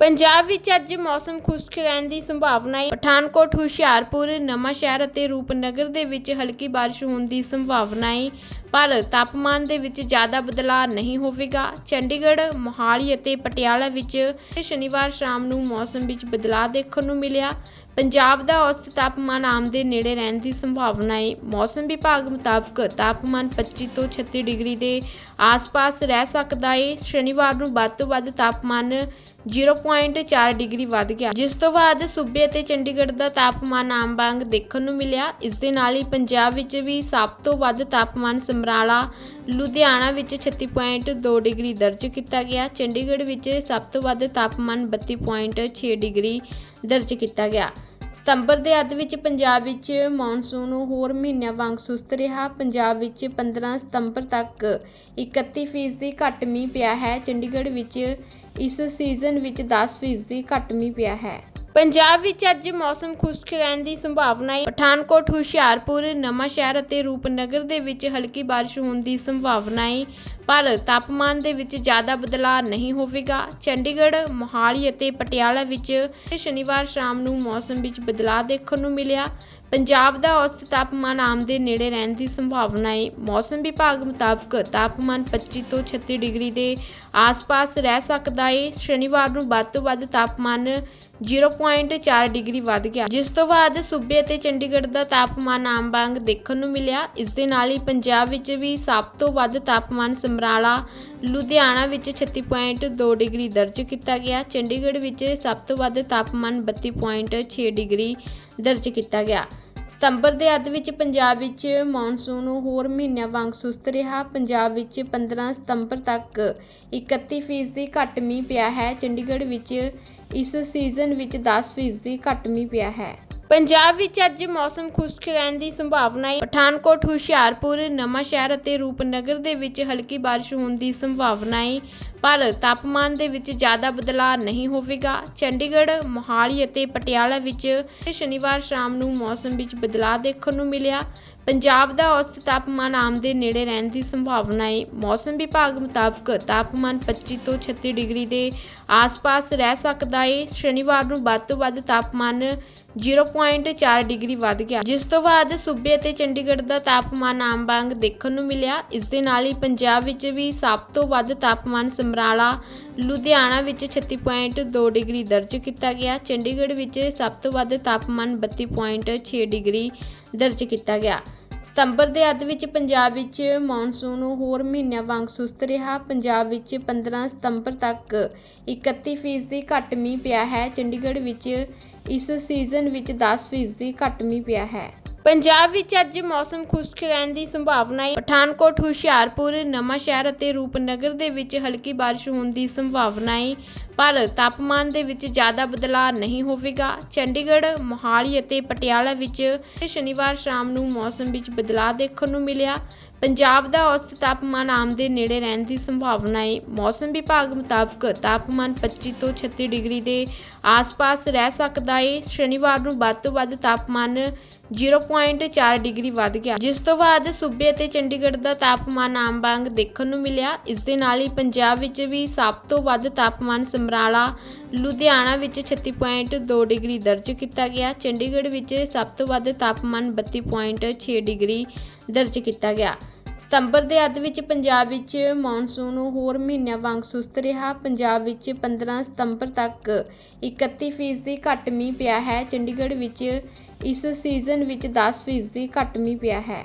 ਪੰਜਾਬ ਵਿੱਚ ਅੱਜ ਮੌਸਮ ਖੁਸ਼ਕ ਰਹਿਣ ਦੀ ਸੰਭਾਵਨਾ ਹੈ। ਪਠਾਨਕੋਟ, ਹੁਸ਼ਿਆਰਪੁਰ, ਨਵਾਂਸ਼ਹਿਰ ਅਤੇ ਰੂਪਨਗਰ ਦੇ ਵਿੱਚ ਹਲਕੀ ਬਾਰਿਸ਼ ਹੋਣ ਦੀ ਸੰਭਾਵਨਾ ਹੈ। ਪਰ ਤਾਪਮਾਨ ਦੇ ਵਿੱਚ ਜ਼ਿਆਦਾ ਬਦਲਾਅ ਨਹੀਂ ਹੋਵੇਗਾ। ਚੰਡੀਗੜ੍ਹ, ਮੋਹਾਲੀ ਅਤੇ ਪਟਿਆਲਾ ਵਿੱਚ ਸ਼ਨੀਵਾਰ ਸ਼ਾਮ ਨੂੰ ਮੌਸਮ ਵਿੱਚ ਬਦਲਾਅ ਦੇਖਣ ਨੂੰ ਮਿਲਿਆ। ਪੰਜਾਬ ਦਾ ਔਸਤ ਤਾਪਮਾਨ ਆਮ ਦੇ ਨੇੜੇ ਰਹਿਣ ਦੀ ਸੰਭਾਵਨਾ ਹੈ। ਮੌਸਮ ਵਿਭਾਗ ਮੁਤਾਬਕ ਤਾਪਮਾਨ 25 ਤੋਂ 36 ਡਿਗਰੀ ਦੇ ਆਸ-ਪਾਸ ਰਹਿ ਸਕਦਾ ਹੈ। ਸ਼ਨੀਵਾਰ ਨੂੰ ਵੱਧ ਤੋਂ ਵੱਧ ਤਾਪਮਾਨ 0.4 ਡਿਗਰੀ ਵੱਧ ਗਿਆ। ਜਿਸ ਤੋਂ ਬਾਅਦ ਸੂਬੇ ਅਤੇ ਚੰਡੀਗੜ੍ਹ ਦਾ ਤਾਪਮਾਨ ਆਮ ਵਾਂਗ ਦੇਖਣ ਨੂੰ ਮਿਲਿਆ। ਇਸ ਦੇ ਨਾਲ ਹੀ ਪੰਜਾਬ ਵਿੱਚ ਵੀ ਸਭ ਤੋਂ ਵੱਧ ਤਾਪਮਾਨ ਸਮਰਾਲਾ, ਲੁਧਿਆਣਾ ਵਿੱਚ 36.2 ਡਿਗਰੀ ਦਰਜ ਕੀਤਾ ਗਿਆ। ਚੰਡੀਗੜ੍ਹ ਵਿੱਚ ਸਭ ਤੋਂ ਵੱਧ ਤਾਪਮਾਨ 32.6 ਡਿਗਰੀ ਦਰਜ ਕੀਤਾ ਗਿਆ। ਸਤੰਬਰ ਦੇ ਅੱਧ ਵਿੱਚ ਪੰਜਾਬ ਵਿੱਚ ਮੌਨਸੂਨ ਹੋਰ ਮਹੀਨਿਆਂ ਵਾਂਗ ਸੁਸਤ ਰਿਹਾ। ਪੰਜਾਬ ਵਿੱਚ 15 ਸਤੰਬਰ ਤੱਕ 31% ਘੱਟ ਮੀਂਹ ਪਿਆ ਹੈ। ਚੰਡੀਗੜ੍ਹ ਵਿੱਚ ਇਸ ਸੀਜ਼ਨ ਵਿੱਚ 10% ਘੱਟ ਮੀਂਹ ਪਿਆ ਹੈ। ਪੰਜਾਬ ਵਿੱਚ ਅੱਜ ਮੌਸਮ ਖੁਸ਼ਕ ਰਹਿਣ ਦੀ ਸੰਭਾਵਨਾ ਹੈ। ਪਠਾਨਕੋਟ, ਹੁਸ਼ਿਆਰਪੁਰ, ਨਵਾਂਸ਼ਹਿਰ ਅਤੇ ਰੂਪਨਗਰ ਦੇ ਵਿੱਚ ਹਲਕੀ ਬਾਰਿਸ਼ ਹੋਣ ਦੀ ਸੰਭਾਵਨਾ ਹੈ, ਪਰ ਤਾਪਮਾਨ ਦੇ ਵਿੱਚ ਜ਼ਿਆਦਾ ਬਦਲਾਅ ਨਹੀਂ ਹੋਵੇਗਾ। ਚੰਡੀਗੜ੍ਹ, ਮੋਹਾਲੀ ਅਤੇ ਪਟਿਆਲਾ ਵਿੱਚ ਸ਼ਨੀਵਾਰ ਸ਼ਾਮ ਨੂੰ ਮੌਸਮ ਵਿੱਚ ਬਦਲਾਅ ਦੇਖਣ ਨੂੰ ਮਿਲਿਆ। ਪੰਜਾਬ ਦਾ ਔਸਤ ਤਾਪਮਾਨ ਆਮ ਦੇ ਨੇੜੇ ਰਹਿਣ ਦੀ ਸੰਭਾਵਨਾ ਹੈ। ਮੌਸਮ ਵਿਭਾਗ ਮੁਤਾਬਕ ਤਾਪਮਾਨ 25 ਤੋਂ 36 ਡਿਗਰੀ ਦੇ ਆਸ-ਪਾਸ ਰਹਿ ਸਕਦਾ ਹੈ। ਸ਼ਨੀਵਾਰ ਨੂੰ ਵੱਧ ਤੋਂ ਵੱਧ ਤਾਪਮਾਨ 0.4 ਡਿਗਰੀ ਵੱਧ ਗਿਆ। ਜਿਸ ਤੋਂ ਬਾਅਦ ਸੂਬੇ ਅਤੇ ਚੰਡੀਗੜ੍ਹ ਦਾ ਤਾਪਮਾਨ ਆਮ ਵਾਂਗ ਦੇਖਣ ਨੂੰ ਮਿਲਿਆ। ਇਸ ਦੇ ਨਾਲ ਹੀ ਪੰਜਾਬ ਵਿੱਚ ਵੀ ਸਭ ਤੋਂ ਵੱਧ ਤਾਪਮਾਨ ਸਮਰਾਲਾ, ਲੁਧਿਆਣਾ ਵਿੱਚ 36.2 ਡਿਗਰੀ ਦਰਜ ਕੀਤਾ ਗਿਆ। ਚੰਡੀਗੜ੍ਹ ਵਿੱਚ ਸਭ ਤੋਂ ਵੱਧ ਤਾਪਮਾਨ 32.6 ਡਿਗਰੀ ਦਰਜ ਕੀਤਾ ਗਿਆ। ਸਤੰਬਰ ਦੇ ਅੱਧ ਵਿੱਚ ਪੰਜਾਬ ਵਿੱਚ ਮੌਨਸੂਨ ਹੋਰ ਮਹੀਨਿਆਂ ਵਾਂਗ ਸੁਸਤ ਰਿਹਾ। ਪੰਜਾਬ ਵਿੱਚ 15 ਸਤੰਬਰ ਤੱਕ 31% ਘੱਟ ਮੀਂਹ ਪਿਆ ਹੈ। ਚੰਡੀਗੜ੍ਹ ਵਿੱਚ ਇਸ ਸੀਜ਼ਨ ਵਿੱਚ 10% ਘੱਟ ਮੀਂਹ ਪਿਆ ਹੈ। ਪੰਜਾਬ ਵਿੱਚ ਅੱਜ ਮੌਸਮ ਖੁਸ਼ਕ ਰਹਿਣ ਦੀ ਸੰਭਾਵਨਾ ਹੈ। ਪਠਾਨਕੋਟ, ਹੁਸ਼ਿਆਰਪੁਰ, ਨਵਾਂਸ਼ਹਿਰ ਅਤੇ ਰੂਪਨਗਰ ਦੇ ਵਿੱਚ ਹਲਕੀ ਬਾਰਿਸ਼ ਹੋਣ ਦੀ ਸੰਭਾਵਨਾ ਹੈ। ਪਰ ਤਾਪਮਾਨ ਦੇ ਵਿੱਚ ਜ਼ਿਆਦਾ ਬਦਲਾਅ ਨਹੀਂ ਹੋਵੇਗਾ। ਚੰਡੀਗੜ੍ਹ, ਮੋਹਾਲੀ ਅਤੇ ਪਟਿਆਲਾ ਵਿੱਚ ਸ਼ਨੀਵਾਰ ਸ਼ਾਮ ਨੂੰ ਮੌਸਮ ਵਿੱਚ ਬਦਲਾਅ ਦੇਖਣ ਨੂੰ ਮਿਲਿਆ। ਪੰਜਾਬ ਦਾ ਔਸਤ ਤਾਪਮਾਨ ਆਮ ਦੇ ਨੇੜੇ ਰਹਿਣ ਦੀ ਸੰਭਾਵਨਾ ਹੈ ਮੌਸਮ ਵਿਭਾਗ ਮੁਤਾਬਕ ਤਾਪਮਾਨ 25 ਤੋਂ 36 ਡਿਗਰੀ ਦੇ ਆਸ-ਪਾਸ ਰਹਿ ਸਕਦਾ ਹੈ ਸ਼ਨੀਵਾਰ ਨੂੰ ਵੱਧ ਤੋਂ ਵੱਧ ਤਾਪਮਾਨ 0.4 ਡਿਗਰੀ ਵੱਧ ਗਿਆ। ਜਿਸ ਤੋਂ ਬਾਅਦ ਸੂਬੇ ਅਤੇ ਚੰਡੀਗੜ੍ਹ ਦਾ ਤਾਪਮਾਨ ਆਮ ਵਾਂਗ ਦੇਖਣ ਨੂੰ ਮਿਲਿਆ। ਇਸ ਦੇ ਨਾਲ ਹੀ ਪੰਜਾਬ ਵਿੱਚ ਵੀ ਸਭ ਤੋਂ ਵੱਧ ਤਾਪਮਾਨ ਸਮਰਾਲਾ, ਲੁਧਿਆਣਾ ਵਿੱਚ 36.2 ਡਿਗਰੀ ਦਰਜ ਕੀਤਾ ਗਿਆ। ਚੰਡੀਗੜ੍ਹ ਵਿੱਚ ਸਭ ਤੋਂ ਵੱਧ ਤਾਪਮਾਨ 32.6 ਡਿਗਰੀ ਦਰਜ ਕੀਤਾ ਗਿਆ। ਸਤੰਬਰ ਦੇ ਅੱਧ ਵਿੱਚ ਪੰਜਾਬ ਵਿੱਚ ਮੌਨਸੂਨ ਹੋਰ ਮਹੀਨਿਆਂ ਵਾਂਗ ਸੁਸਤ ਰਿਹਾ। ਪੰਜਾਬ ਵਿੱਚ 15 ਸਤੰਬਰ ਤੱਕ 31% ਘੱਟ ਮੀਂਹ ਪਿਆ ਹੈ। ਚੰਡੀਗੜ੍ਹ ਵਿੱਚ ਇਸ ਸੀਜ਼ਨ ਵਿੱਚ 10% ਘੱਟ ਮੀਂਹ ਪਿਆ ਹੈ। ਪੰਜਾਬ ਵਿੱਚ ਅੱਜ ਮੌਸਮ ਖੁਸ਼ਕ ਰਹਿਣ ਦੀ ਸੰਭਾਵਨਾ ਹੈ। ਪਠਾਨਕੋਟ, ਹੁਸ਼ਿਆਰਪੁਰ, ਨਵਾਂਸ਼ਹਿਰ ਅਤੇ ਰੂਪਨਗਰ ਦੇ ਵਿੱਚ ਹਲਕੀ ਬਾਰਿਸ਼ ਹੋਣ ਦੀ ਸੰਭਾਵਨਾ ਹੈ। ਪਰ ਤਾਪਮਾਨ ਦੇ ਵਿੱਚ ਜ਼ਿਆਦਾ ਬਦਲਾਅ ਨਹੀਂ ਹੋਵੇਗਾ। ਚੰਡੀਗੜ੍ਹ, ਮੋਹਾਲੀ ਅਤੇ ਪਟਿਆਲਾ ਵਿੱਚ ਸ਼ਨੀਵਾਰ ਸ਼ਾਮ ਨੂੰ ਮੌਸਮ ਵਿੱਚ ਬਦਲਾਅ ਦੇਖਣ ਨੂੰ ਮਿਲਿਆ। ਪੰਜਾਬ ਦਾ ਔਸਤ ਤਾਪਮਾਨ ਆਮ ਦੇ ਨੇੜੇ ਰਹਿਣ ਦੀ ਸੰਭਾਵਨਾ ਹੈ ਮੌਸਮ ਵਿਭਾਗ ਮੁਤਾਬਕ ਤਾਪਮਾਨ 25 ਤੋਂ 36 ਡਿਗਰੀ ਦੇ ਆਸ-ਪਾਸ ਰਹਿ ਸਕਦਾ ਹੈ ਸ਼ਨੀਵਾਰ ਨੂੰ ਵੱਧ ਤੋਂ ਵੱਧ ਤਾਪਮਾਨ 0.4 ਡਿਗਰੀ ਵੱਧ ਗਿਆ। ਜਿਸ ਤੋਂ ਬਾਅਦ ਸੂਬੇ ਅਤੇ ਚੰਡੀਗੜ੍ਹ ਦਾ ਤਾਪਮਾਨ ਆਮ ਵਾਂਗ ਦੇਖਣ ਨੂੰ ਮਿਲਿਆ। ਇਸ ਦੇ ਨਾਲ ਹੀ ਪੰਜਾਬ ਵਿੱਚ ਵੀ ਸਭ ਤੋਂ ਵੱਧ ਤਾਪਮਾਨ ਸਮਰਾਲਾ, ਲੁਧਿਆਣਾ ਵਿੱਚ 36.2 ਡਿਗਰੀ ਦਰਜ ਕੀਤਾ ਗਿਆ। ਚੰਡੀਗੜ੍ਹ ਵਿੱਚ ਸਭ ਤੋਂ ਵੱਧ ਤਾਪਮਾਨ 32.6 ਡਿਗਰੀ ਦਰਜ ਕੀਤਾ ਗਿਆ। ਸਤੰਬਰ ਦੇ ਅੱਧ ਵਿੱਚ ਪੰਜਾਬ ਵਿੱਚ ਮੌਨਸੂਨ ਹੋਰ ਮਹੀਨਿਆਂ ਵਾਂਗ ਸੁਸਤ ਰਿਹਾ। ਪੰਜਾਬ ਵਿੱਚ 15 ਸਤੰਬਰ ਤੱਕ 31% ਘੱਟ ਮੀਂਹ ਪਿਆ ਹੈ। ਚੰਡੀਗੜ੍ਹ ਵਿੱਚ ਇਸ ਸੀਜ਼ਨ ਵਿੱਚ 10% ਘੱਟ ਮੀਂਹ ਪਿਆ ਹੈ।